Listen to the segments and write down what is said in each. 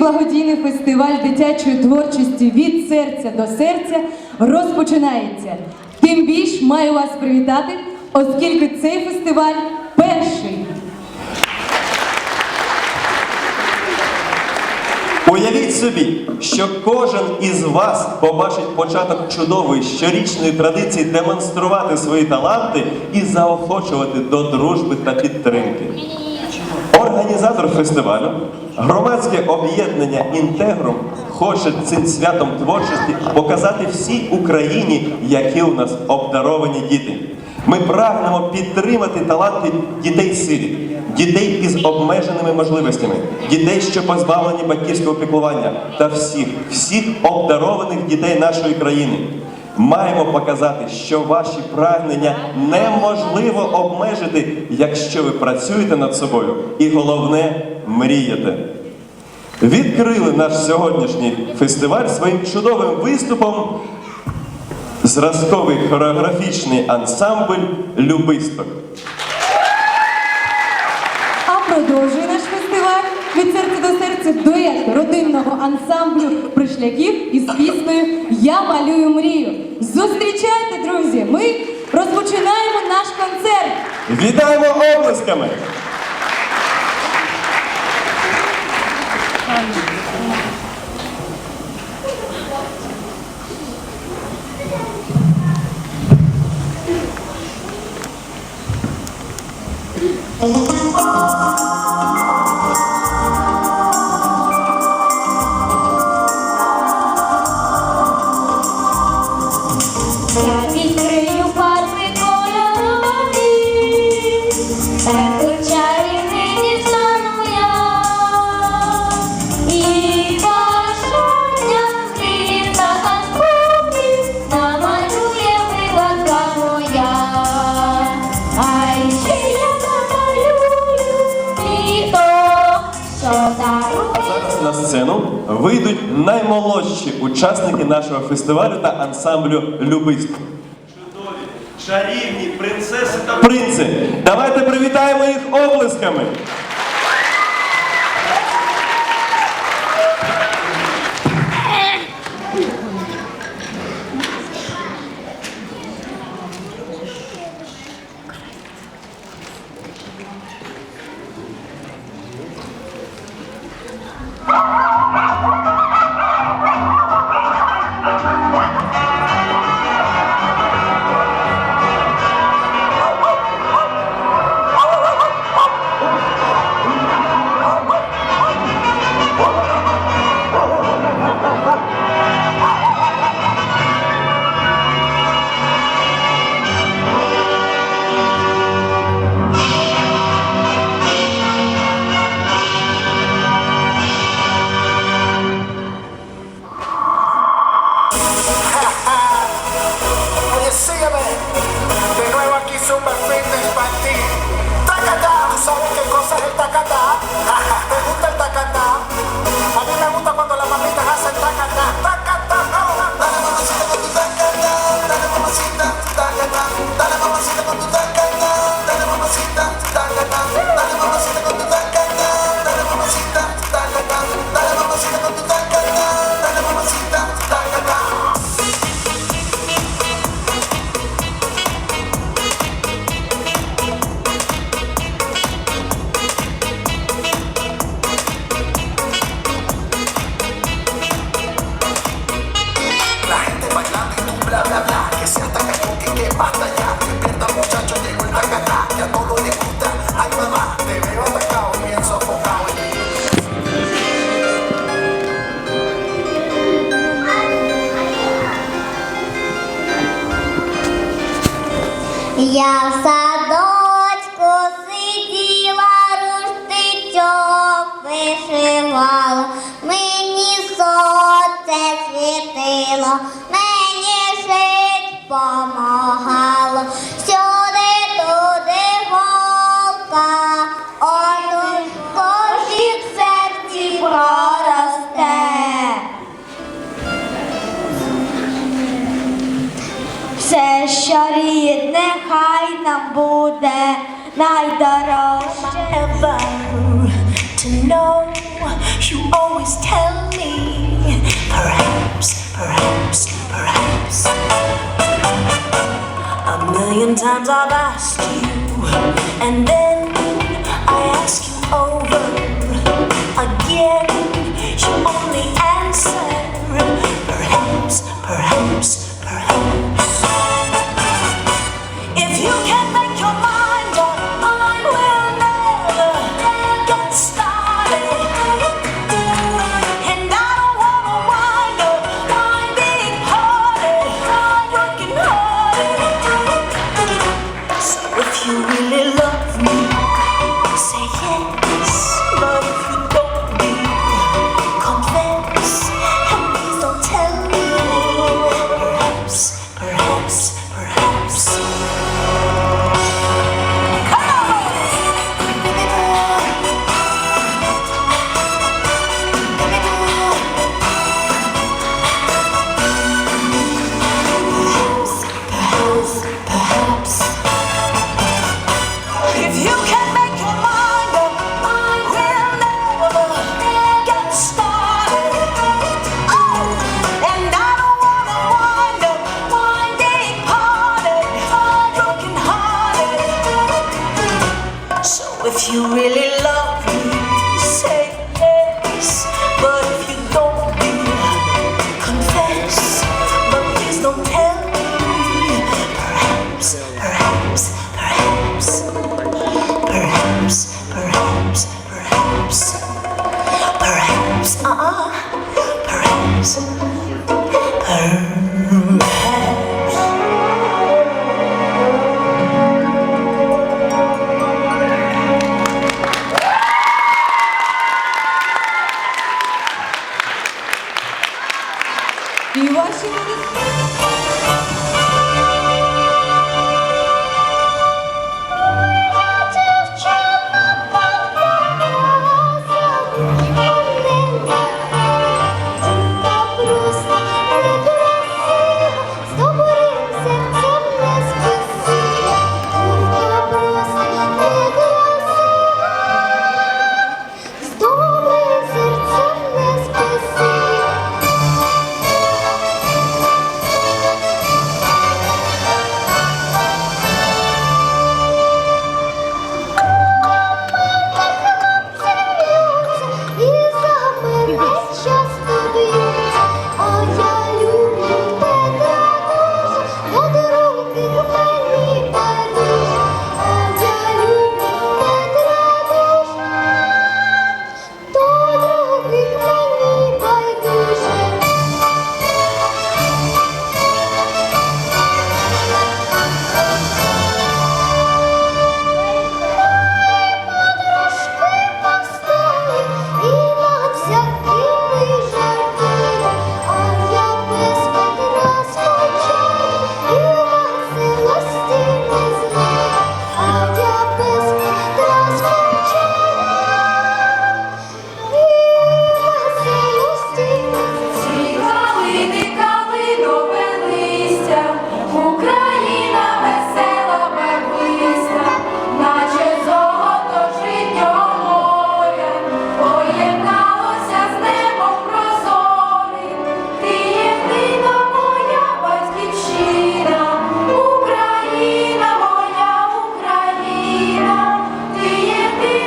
благодійний фестиваль дитячої творчості від серця до серця розпочинається. Тим більш маю вас привітати, оскільки цей фестиваль перший. Уявіть собі, що кожен із вас побачить початок чудової щорічної традиції демонструвати свої таланти і заохочувати до дружби та підтримки. Організатор фестивалю, громадське об'єднання Інтегрум хоче цим святом творчості показати всій Україні, які у нас обдаровані діти. Ми прагнемо підтримати таланти дітей сиріт, дітей із обмеженими можливостями, дітей, що позбавлені батьківського піклування, та всіх, всіх обдарованих дітей нашої країни. Маємо показати, що ваші прагнення неможливо обмежити, якщо ви працюєте над собою, і головне мрієте. Відкрили наш сьогоднішній фестиваль своїм чудовим виступом зразковий хореографічний ансамбль Любисток. А продовжує наш фестиваль серця дует родинного ансамблю пришляків із піснею Я малюю мрію. Зустрічайте, друзі! Ми розпочинаємо наш концерт. Вітаємо облисками! Я сцену вийдуть наймолодші учасники нашого фестивалю та ансамблю Любисток. Чудові, чарівні принцеси та принци. Давайте привітаємо їх облисками. Я в садочку сиділа, руштичок вишивала, мені сонце світило, мені жить помагало, nam буде найдорожче value to know you always tell me. Perhaps perhaps perhaps. A million times I've asked you and then I ask you over. perhaps, perhaps, perhaps, perhaps, perhaps, perhaps, ah, uh perhaps.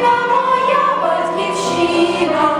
Україна моя батьківщина.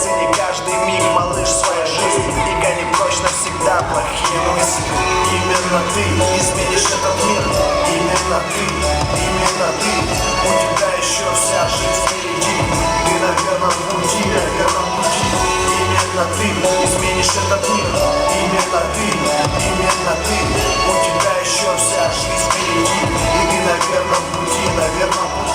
Цени каждый миг, малыш, своей жизни И гони прочь навсегда плохие мысли? Именно ты изменишь этот мир. Именно ты, именно ты. У тебя еще вся жизнь впереди. Ты на верном пути, на верном пути. Именно ты изменишь этот мир. Именно ты, именно ты. У тебя еще вся жизнь впереди. И ты на верном пути, на верном пути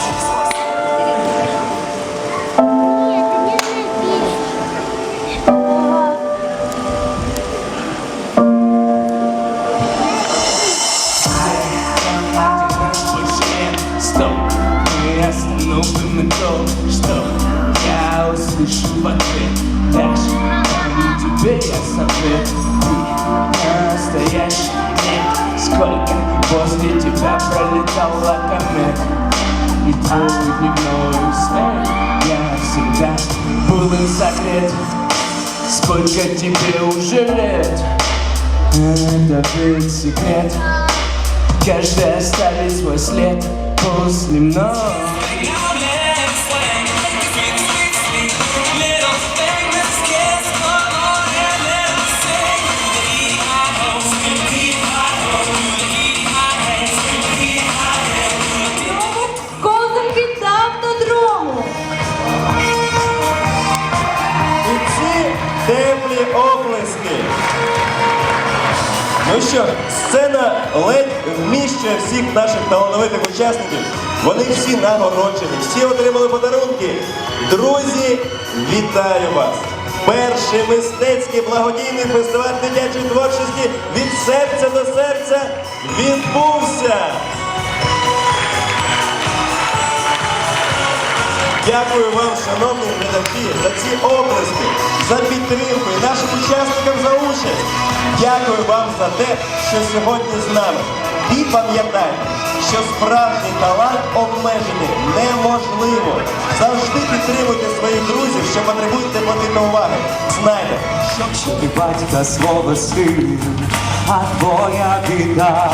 услышу в ответ Дальше дарю тебе я совет Ты настоящий нет Сколько после тебя пролетало комет И твой дневной свет Я всегда был им согрет. Сколько тебе уже лет? Это ведь секрет. Каждый оставит свой след после мной що, сцена ледь вміщує всіх наших талановитих учасників. Вони всі нагороджені, всі отримали подарунки. Друзі, вітаю вас! Перший мистецький благодійний фестиваль дитячої творчості від серця до серця відбувся. Дякую вам, шановні глядачі, за ці оплески, за підтримку і нашим учасникам за участь. Дякую вам за те, що сьогодні з нами. І пам'ятайте, що справжній талант обмежити неможливо. Завжди підтримуйте своїх друзів, що потребують теплоти уваги. Знайте, що Ти батька свого син, а твоя біда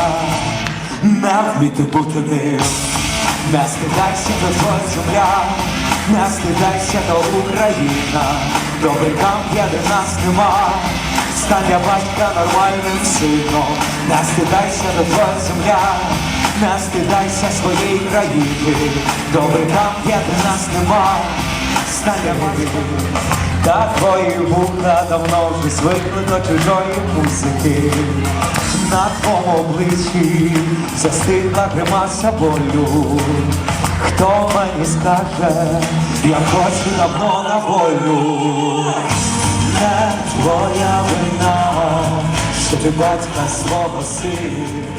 не вміти бути ним. Не стидайся до твоя земля, не стидайся до Україна, добрикам є де нас нема. Стань батька нормальним сином, не стидайся до твоя земля, не стидайся своєї країни, добрикам є де нас нема. Стань для батька та твої вуха давно вже звикли до чужої музики. На твоєму обличчі застигла гримаса болю. Хто мені скаже, я хочу давно на волю. Не твоя вина, що ти батька свого сина